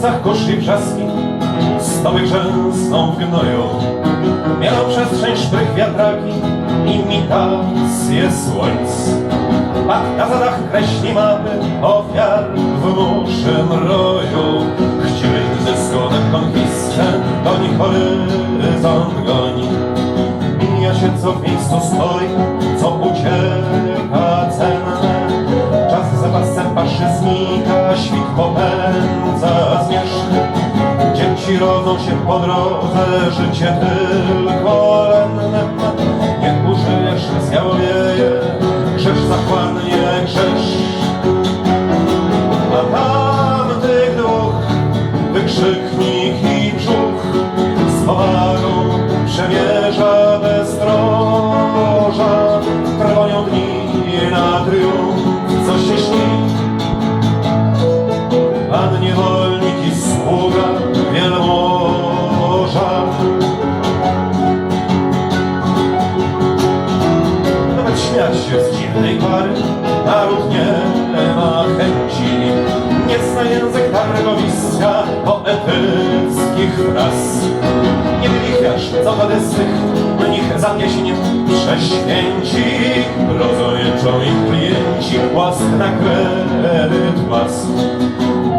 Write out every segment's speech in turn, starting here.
ulicach koszli wrzaski, stoły grzęsną w gnoju. Mianą przestrzeń szprych wiatraki, imitacje słońc. Pat na zadach kreśli mapy ofiar w muszym roju. Dzieci rodzą się po drodze, życie tylko lennem. Nawet śmiać się z dziwnej pary, naród nie ma chęci. Nie zna język targowiska poetyckich fraz. Nie wylichwiasz, co wtedy z tych mnich za pieśń prześwięci. Rozojęczą ich klienci, łask na kredyt was.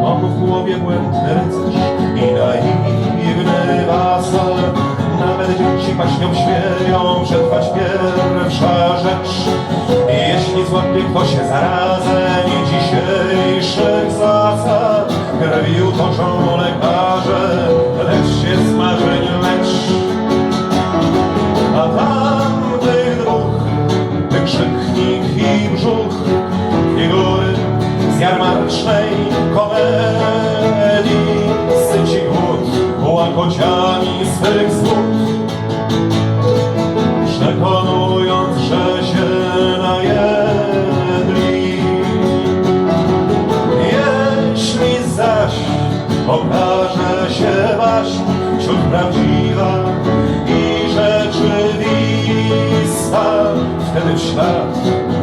On w głowie błędny rycerz i naiwny wasal. Nawet dzieci paśnią śmieją przetrwać pierwsza rzecz. Jeśli złapie ktoś zarazem i dzisiejszych zasad, krwi utoczą lekarze, lecz się z Krishna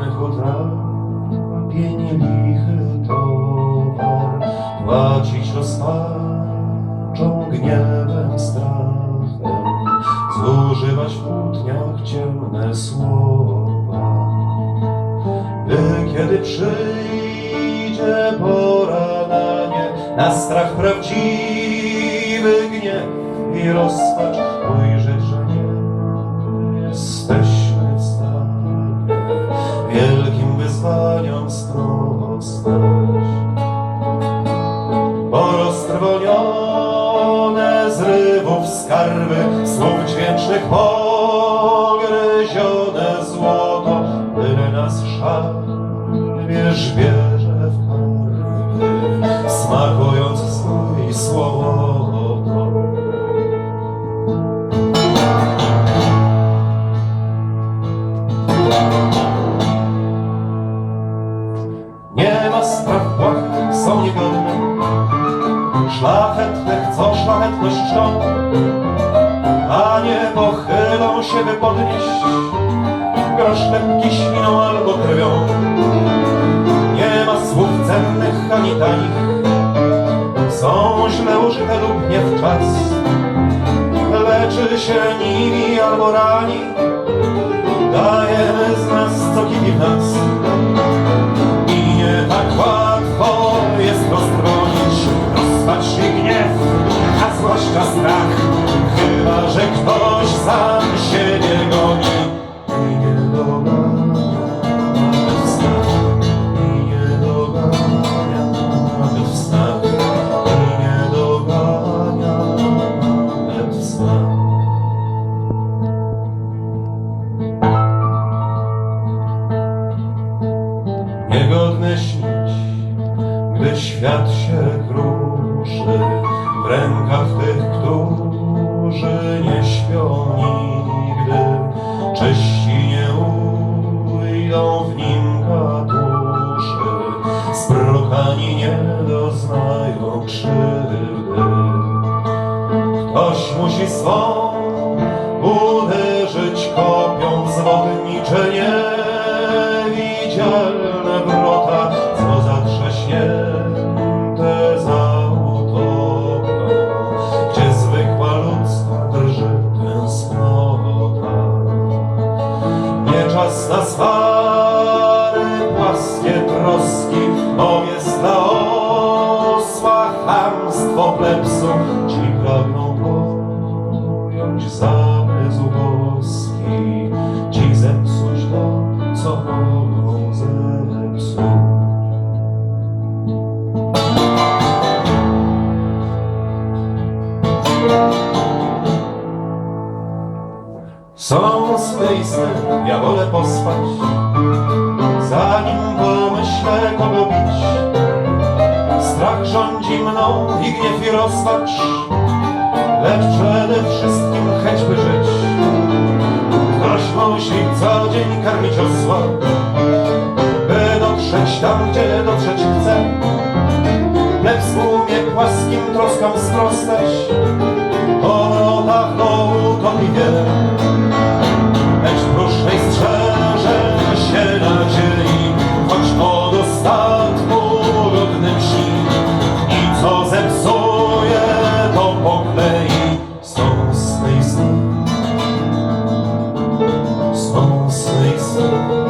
drobnych utrapień lichy towar, płacić rozpaczą, gniewem, strachem, zużywać w kłótniach ciemne słowa. By kiedy przyjdzie pora na nie, na strach prawdziwy gniew i rozpacz, ujrzeć, że wyzwaniom sprostać. Poroztrwonione zrywów skarby, słów dźwięcznych czczą, a nie pochylą się, by podnieść grosz lekki świną albo krwią. Nie ma słów cennych ani tanich, są źle użyte lub nie w czas. Leczy się nimi albo rani, dajemy z nas, co kipi w nas. I nie tak łatwo w rękach tych, którzy nie śpią nigdy, czyści nie ujdą w nim katuszy, zbrukani nie doznają krzywdy. Ktoś musi swą uderzyć kopią w pojąć zamysł boski, ci zepsuć to, co mogą zepsuć. Są swe ja wolę pospać, zanim pomyślę kogo bić. Strach rządzi mną i gniew i rozpacz, lecz przede wszystkim chęć by żyć. Ktoś musi co dzień karmić osła, by dotrzeć tam, gdzie dotrzeć chce. Lecz umie płaskim troskom sprostać, są